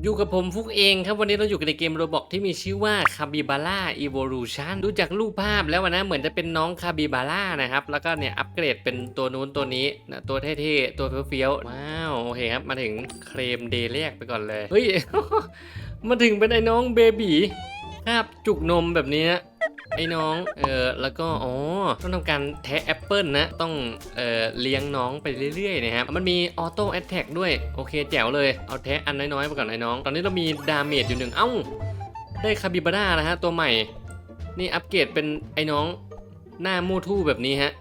อยู่กับผมฟุกเองครับวันนี้เราอยู่กันในเกมโรบอกที่มีชื่อว่าคาบิบาร่าอีโวลูชันดูจากรูปภาพแล้วนะเหมือนจะเป็นน้องคาบิบาร่านะครับ แล้วก็เนี่ยอัปเกรดเป็นตัวนู้นตัวนี้นะตัวเท่ๆ ตัวเฟี้ยวๆ ว้าว โอเคครับ มาถึงเคลมเดย์แรกไปก่อนเลย เฮ้ย มาถึงเป็นไอ้น้องเบบีคาบจุกนมแบบนี้นะ ไอ้น้อง เออแล้วก็อ๋อต้องทำการแทะแอปเปิลนะ ต้องเอ่อเลี้ยงน้องไปเรื่อยๆนะครับ มันมีออโต้แอตแทกด้วย โอเคแจ๋วเลย เอาแทะอันน้อยๆไปก่อนไอ้น้อง ตอนนี้เรามีดาเมจอยู่หนึ่งเอ้า ได้คาบิบาร่านะฮะ ตัวใหม่ นี่อัปเกรดเป็นไอ้น้องหน้ามูทู่แบบนี้ฮะ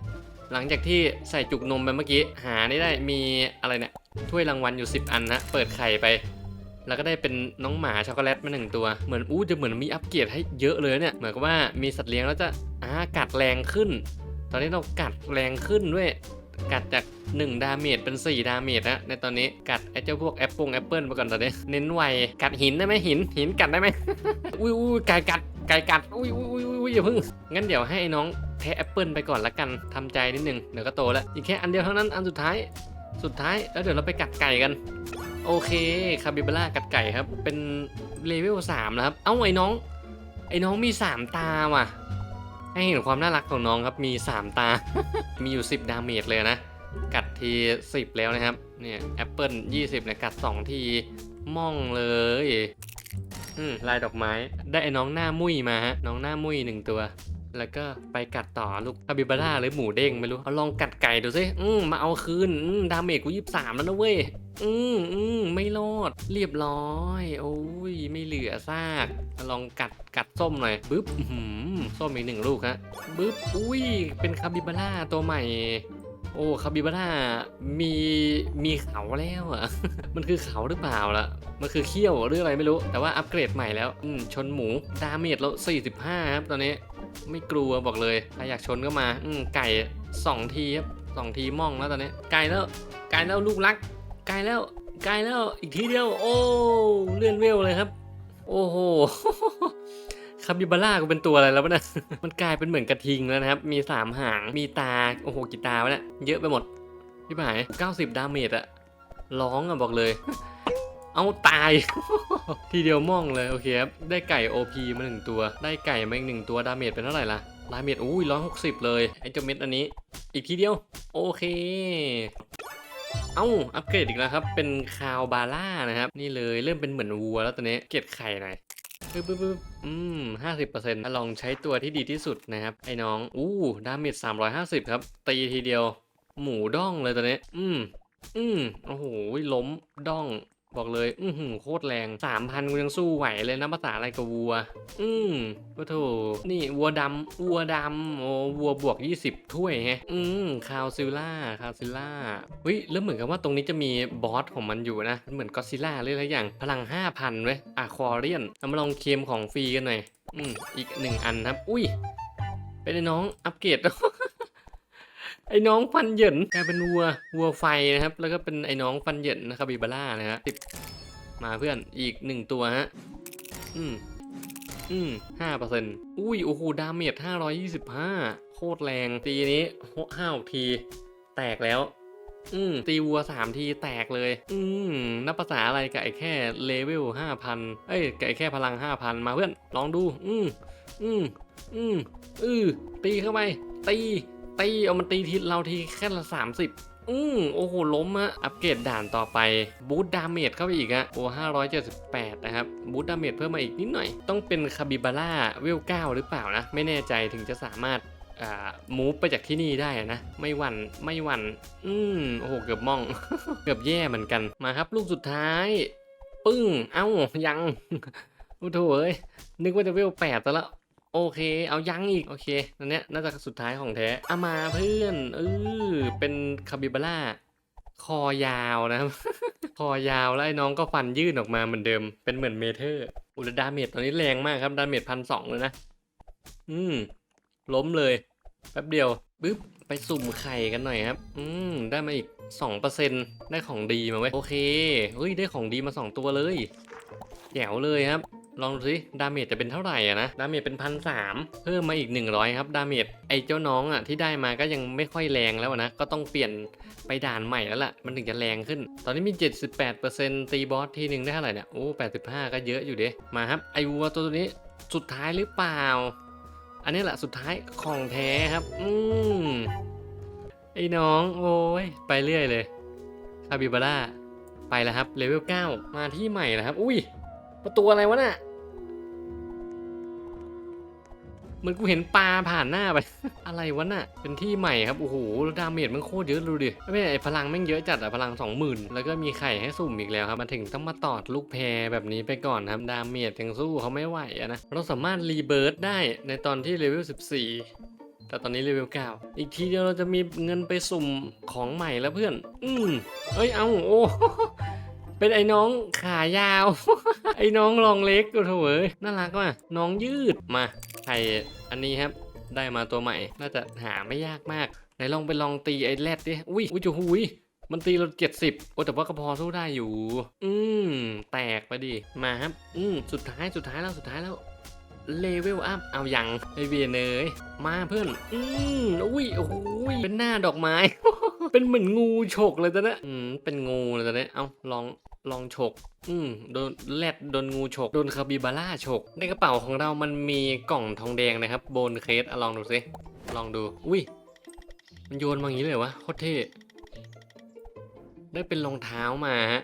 หลังจากที่ใส่จุกนมไปเมื่อกี้ หาได้ได้มีอะไรเนี่ย ถ้วยรางวัลอยู่ 10 อันนะ เปิดไข่ไป แล้วก็ได้เป็นน้องหมาช็อกโกแลตมาหนึ่งตัว เหมือนอู้จะเหมือนมีอัปเกรดให้เยอะเลยเนี่ย เหมือนกับว่ามีสัตว์เลี้ยงแล้วจะอ่ากัดแรงขึ้น ตอนนี้เรากัดแรงขึ้นด้วย กัดจาก 1 ดาเมจเป็น 4 ดาเมจนะในตอนนี้กัดไอ้เจ้าพวกแอปเปิลแอปเปิลไปก่อนตอนนี้ เน้นไวกัดหินได้ไหมหินหินกัดได้ไหมอุ้ยอุ้ยไก่กัดไก่กัดอุ้ยอุ้ยอุ้ยอุ้ยอย่าพิ่งงั้นเดี๋ยวให้น้องแทะแอปเปิลไปก่อนละกันทำใจนิดนึงเดี๋ยวก็โตแล้วอีกแค่อันเดียวเท่านั้นอันสุดท้าย สุดท้ายแล้วเดี๋ยวเราไปกัดไก่กัน โอเคคาบิบาร่ากัดไก่ครับ เป็นเลเวล3แล้วครับ เอ้าไอ้น้อง ไอ้น้องมี3ตาว่ะ ให้เห็นความน่ารักของน้องครับมี3ตา มีอยู่10ดาเมจเลยนะ กัดที10แล้วนะครับ เนี่ยแอปเปิล20เนี่ยกัด2ทีม่องเลยอืมลายดอกไม้ ได้ไอ้น้องหน้ามุ้ยมาฮะ น้องหน้ามุ้ยหนึ่งตัว แล้วก็ไปกัดต่อลูกคาบิบาร่าหรือหมูเด้งไม่รู้ เอาลองกัดไก่ดูสิอืมมาเอาคืนอืมดาเมจกูยี่สามแล้วนะเว้ย อืมอืมไม่รอด เรียบร้อย โอ้ย ไม่เหลือซากลองกัดกัดส้มหน่อยบึ๊บหืมส้มอีกหนึ่งลูกฮะบึ๊บอุ้ย เป็นคาบิบาร่าตัวใหม่โอ้คาบิบาร่ามีมีเขาแล้วอะ มันคือเขาหรือเปล่าล่ะ มันคือเขี้ยวหรืออะไรไม่รู้ แต่ว่าอัปเกรดใหม่แล้ว อืม ชนหมู ดาเมจเรา45 ครับตอนนี้ ไม่กลัวบอกเลยถ้าอยากชนก็มา อืมไก่สองทีครับสองทีม่องแล้วตอนนี้ ไก่แล้วไก่แล้วลูกรัก ไก่แล้วไก่แล้วอีกทีเดียว โอ้เลื่อนเวลเลยครับ โอ้โหคาบิบาร่าก็เป็นตัวอะไรแล้วนะมันกลายเป็นเหมือนกระทิงแล้วนะครับ มีสามหาง มีตา โอ้โห กี่ตาวะเนี่ย เยอะไปหมด พี่ผาย90 ดาเมจอะร้องอะบอกเลย เอาตาย ทีเดียวม่องเลยโอเคครับ ได้ไก่ OP มาหนึ่งตัว ได้ไก่มาอีกหนึ่งตัวดาเมจเป็นเท่าไหร่ล่ะดาเมจอุ้ยร้อยหกสิบเลยไอ้เจ้าเม็ดอันนี้ อีกทีเดียว โอเค เอ้าอัปเกรดอีกแล้วครับ เป็นคาวบาร่านะครับ นี่เลยเริ่มเป็นเหมือนวัวแล้วตอนนี้เกล็ดไข่หน่อยปึ๊บปึ๊บปึ๊บอืมห้าสิบเปอร์เซ็นต์ลองใช้ตัวที่ดีที่สุดนะครับ ไอ้น้อง อู้ ดาเมจสามร้อยห้าสิบครับ ตีทีเดียว หมูด้องเลยตอนนี้ อืม อืม โอ้โห ล้มด้อง บอกเลย อือหือโคตรแรงสามพันกูยังสู้ไหวเลยนะภาษาอะไรกับวัว อืมก็โถนี่วัวดำวัวดำโอ้วัวบวก 20 ถ้วยฮะ อืมคาวซิลล่าคาวซิลล่าเฮ้ยแล้วเหมือนกับว่าตรงนี้จะมีบอสของมันอยู่นะ เหมือนก็ซิล่าเลยอะไรอย่าง พลัง 5,000เว้ยอะควาเรียนเอามาลองเคมของฟรีกันหน่อย อืมอีกหนึ่งอันครับ อุ้ยเป็นไอ้น้อง อัปเกรด ไอ้น้องฟันเหยินกลายเป็นวัววัวไฟนะครับ แล้วก็เป็นไอ้น้องฟันเหยินนะครับบิบาร่านะฮะติดมาเพื่อนอีกหนึ่งตัวฮะอืมอืมห้าเปอร์เซ็นต์อุ้ยโอ้โหดาเมจห้าร้อยยี่สิบห้าโคตรแรงตีนี้ห้าที แตกแล้ว อืมตีวัวสามทีแตกเลย อืมนับภาษาอะไรกับไอ้แค่เลเวลห้าพันเอ้ยกับไอ้แค่พลังห้าพันมาเพื่อนลองดู อืมอืมอืมอือตีเข้าไปตี ตีเอามันตีทีเราทีแค่ละ30อืมโอ้โห ล้มอะอัปเกรดด่านต่อไป บูตดาเมจเข้าไปอีกอะโอ้578นะครับ บูตดาเมจเพิ่มมาอีกนิดหน่อย ต้องเป็นคาบิบาร่าเวล9หรือเปล่านะ ไม่แน่ใจถึงจะสามารถอ่ามูฟไปจากที่นี่ได้นะ ไม่หวันไม่หวันอืมโอ้โห เกือบมอง เกือบแย่เหมือนกันมาครับ ลูกสุดท้าย ปึ้ง เอ้า ยังโอ้โถเอ้ยนึกว่าจะเวลแปดซะแล้ว โอเค เอายังอีก โอเคอันเนี้ยน่าจะสุดท้ายของแท้เอามาเพื่อนเออเป็นคาบิบาร่าคอยาวนะครับ คอยาวแล้วไอ้น้องก็ฟันยื่นออกมาเหมือนเดิม เป็นเหมือนเมเทอร์อุลดาเมจตอนนี้แรงมากครับดาเมจพันสองเลยนะ อืม ล้มเลย แป๊บเดียวปึ๊บไปสุ่มไข่กันหน่อยครับ อืม ได้มาอีกสองเปอร์เซ็นได้ของดีมาเว้ โอเค เฮ้ย ได้ของดีมาสองตัวเลยแจ๋วเลยครับ ลองดูสิดาเมจจะเป็นเท่าไหร่อะนะดาเมจเป็นพันสามเพิ่มมาอีก 100 ครับดาเมจไอ้เจ้าน้องอะที่ได้มาก็ยังไม่ค่อยแรงแล้วนะก็ต้องเปลี่ยนไปด่านใหม่แล้วล่ะ มันถึงจะแรงขึ้น ตอนนี้มี 78%ตีบอสทีหนึ่งได้เท่าไหร่เนี่ยโอ้85 ก็เยอะอยู่เด้มาครับไอวัวตัวนี้สุดท้ายหรือเปล่า อันนี้แหละสุดท้ายของแท้ครับ อืมไอ้น้องโอ้ยไปเรื่อยเลยคาบิบาร่าไปแล้วครับเลเวล9มาที่ใหม่แล้วครับ อุ้ย ประตูอะไรวะน่ะเหมันกูเห็นปลาผ่านหน้าไป อะไรวะน่ะ เป็นที่ใหม่ครับ โอ้โหดาเมจมันโคตรเยอะดูดิไม่ใช่พลังแม่งเยอะจัดอะพลัง 20,000 แล้วก็มีไข่ให้สุ่มอีกแล้วครับ มาถึงต้องมาตอดลูกแพรแบบนี้ไปก่อนครับ ดาเมจยังสู้เขาไม่ไหวอะนะ เราสามารถรีเบิร์ดได้ในตอนที่เลเวล 14 แต่ตอนนี้เลเวล 9 อีกทีเดียวเราจะมีเงินไปสุ่มของใหม่แล้วเพื่อน อืมเอ้ย เอา โอ้ เป็นไอ้น้องขายาว ไอ้น้องรองเล็กก็เถอะเว้ยน่ารักว่ะน้องยืดมาไข่อันนี้ครับ ได้มาตัวใหม่ น่าจะหาไม่ยากมากไหนลองไปลองตีไอ้แรดดิอุ้ยอุ้ยจูหุยมันตีเราเจ็ดสิบโอ้แต่ว่าก็พอสู้ได้อยู่ อืม แตกไปดิ มาครับ อืม สุดท้าย สุดท้ายแล้ว สุดท้ายแล้ว เลเวลอัพเอายังไอเวียนเนยมาเพื่อน อืมอุ้ยโอ้ยเป็นหน้าดอกไม้ เป็นเหมือนงูฉกเลยตอนนี้อืมเป็นงูเลยตอนนี้เอาลองลองฉก อืมโดนแรดโดนงูฉก โดนคาบิบาร่าฉก ในกระเป๋าของเรามันมีกล่องทองแดงนะครับโบนเคสอะลองดูสิลองดู อุ้ย มันโยนมาอย่างนี้เลยวะโคตรเท่ได้เป็นรองเท้ามาฮะ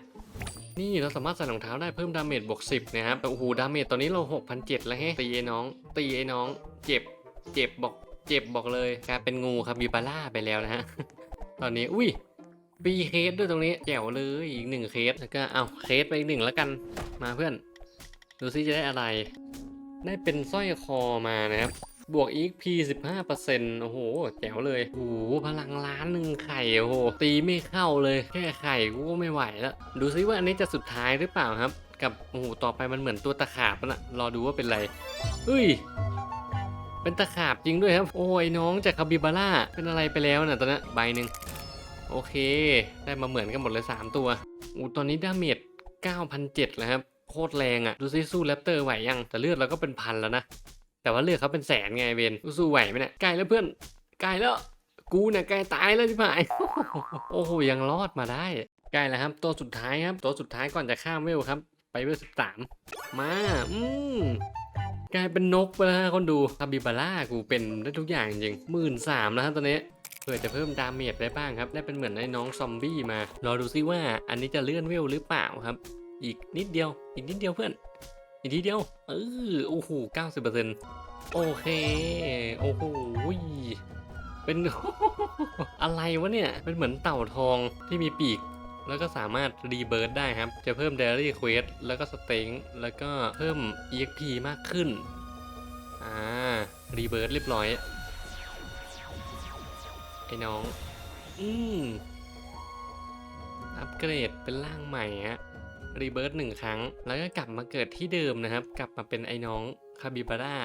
นี่เราสามารถใส่รองเท้าได้เพิ่มดาเมจบวก10นะครับแต่โอ้โหดาเมจตอนนี้เรา6,700แล้วแฮะตีไอ้น้อง ตีไอ้น้อง เจ็บ เจ็บบอก เจ็บบอกเลยกลายเป็นงูคาบิบาร่าไปแล้วนะฮะตอนนี้อุ้ยปีเคสด้วยตรงนี้แจ๋วเลยอีกหนึ่งเคสแล้วก็เอาเคสไปอีกหนึ่งแล้วกันมาเพื่อน ดูซิจะได้อะไร ได้เป็นสร้อยคอมานะครับ บวก EXP 15%โอ้โห แจ๋วเลยโอ้โหพลังล้านหนึ่งไข่โอ้โห ตีไม่เข้าเลย แค่ไข่กูก็ไม่ไหวแล้ว ดูซิว่าอันนี้จะสุดท้ายหรือเปล่าครับ กับโอ้โหต่อไปมันเหมือนตัวตะขาบล้วนะรอดูว่าเป็นไรเฮ้ยเป็นตะขาบจริงด้วยครับ โอ้ยน้องจากคาบิบาร่าเป็นอะไรไปแล้วน่ะตอนนั้นใบหนึ่งโอเค ได้มาเหมือนกันหมดเลย 3 ตัวอูตอนนี้ดาเมจ9,007แล้วครับ โคตรแรงอะ่ะ ดูซิสู้แรปเตอร์ไหวยัง แต่เลือดเราก็เป็นพันแล้วนะ แต่ว่าเลือดเขาเป็นแสนไงเวนสู้ไหวไหมเนี่ยใกล้แล้วเพื่อนใกล้แล้ว กูเนี่ยใกล้ตายแล้วที่ผ่านโอ้โหยังรอดมาได้ใกล้แล้วครับ ตัวสุดท้ายครับ ตัวสุดท้ายก่อนจะข้ามเวลครับ ไปเวลสิบสามมาอืมกลายเป็นนกไปแล้วฮะคนดูคาบิบาร่ากูเป็นได้ทุกอย่างจริงหมื่นสามแล้วครับตอนนี้เผื่อจะเพิ่มดาเมจได้บ้างครับ ได้เป็นเหมือนไอ้น้องซอมบี้มา รอดูซิว่าอันนี้จะเลื่อนเวลหรือเปล่าครับ อีกนิดเดียว อีกนิดเดียวเพื่อน อีกนิดเดียวเออโอ้โหเก้าสิบเปอร์เซ็นต์โอเค โอ้โหเป็นอะไรวะเนี่ยเป็นเหมือนเต่าทองที่มีปีกแล้วก็สามารถรีเบิร์ดได้ครับ จะเพิ่มเดลี่เควสแล้วก็สเต็งแล้วก็เพิ่ม EXP มากขึ้น อ่า รีเบิร์ดเรียบร้อย ไอ้น้อง อืม อัปเกรดเป็นร่างใหม่ฮะ รีเบิร์ตหนึ่งครั้ง แล้วก็กลับมาเกิดที่เดิมนะครับ กลับมาเป็นไอ้น้องคาบิบาร่า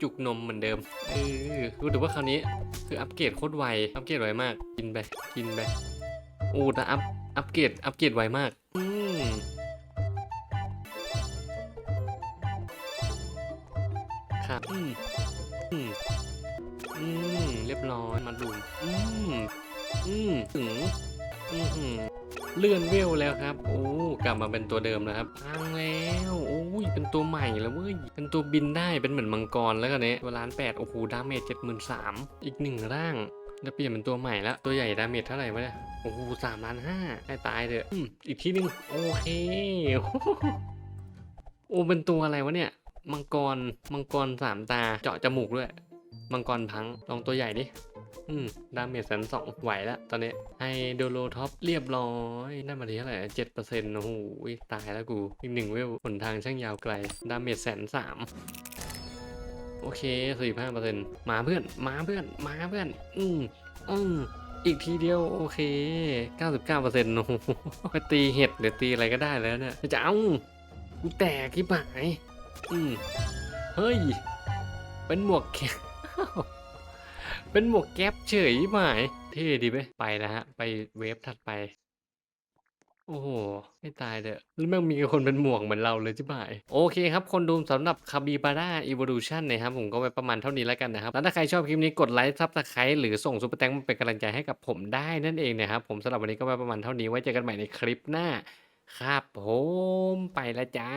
จุกนมเหมือนเดิมเออรู้แต่ว่าคราวนี้คืออัปเกรดโคตรไว อัปเกรดไวมาก กินไป กินไปโอ้แต่อัปอัปเกรด อัปเกรดไวมาก อืมครับอืมอืมอืม เรียบร้อย มาดูอืม อืม ถึง อือหือ เลื่อนเวลแล้วครับ โอ้กลับมาเป็นตัวเดิมแล้วครับพังแล้วโอ้ยเป็นตัวใหม่แล้วเว้ยเป็นตัวบินได้เป็นเหมือนมังกรแล้วกันเนี้ยตัวล้านแปดโอ้โหดาเมจเจ็ดหมื่นสามอีกหนึ่งร่างจะเปลี่ยนเป็นตัวใหม่แล้วตัวใหญ่ดาเมจเท่าไหร่วะเนี่ยโอ้โหสามล้านห้าได้ตายเถอะอืมอีกทีนึงโอเคโอ้เป็นตัวอะไรวะเนี่ยมังกรมังกรสามตาเจาะจมูกด้วย มังกรพังลองตัวใหญ่ดิ อืม ดาเมจแสนสองไหวแล้วตอนนี้ไฮโดโลท็อปเรียบร้อยได้มาทีเท่าไหร่เจ็ดเปอร์เซ็นต์โอ้โหตายแล้วกูอีกหนึ่งเวลหนทางช่างยาวไกล ดาเมจแสนสามโอเคสี่ห้าเปอร์เซ็นต์มาเพื่อน มาเพื่อน มาเพื่อน อืมอืมอีกทีเดียวโอเคเก้าสิบเก้าเปอร์เซ็นต์โอ้โหไปตีเห็ดหรือตีอะไรก็ได้แล้วเนี่ยจะเอากูแตกที่หายอืมเฮ้ย เป็นหมวกแค เป็นหมวกแก๊ปเฉยไหมเท่ดีไหมไปแล้วฮะ ไปเวฟถัดไป โอ้โห ไม่ตายเด้อแล้วม่งมีคนเป็นหมวกเหมือนเราเลยจิบหาย โอเคครับ คนดูสำหรับคาบิบาร่าอี o ว u ชันนะครับ ผมก็ไว้ประมาณเท่านี้แล้วกันนะครับ แล้วถ้าใครชอบคลิปนี้กดไลค์ซับสไครต์หรือส่งซุปเปอร์แตงมาเป็นกำลังใจให้กับผมได้นั่นเองนะครับ ผมสำหรับวันนี้ก็ไว้ประมาณเท่านี้ไว้เจอกันใหม่ในคลิปหน้า ครับผมไปล้วจ้า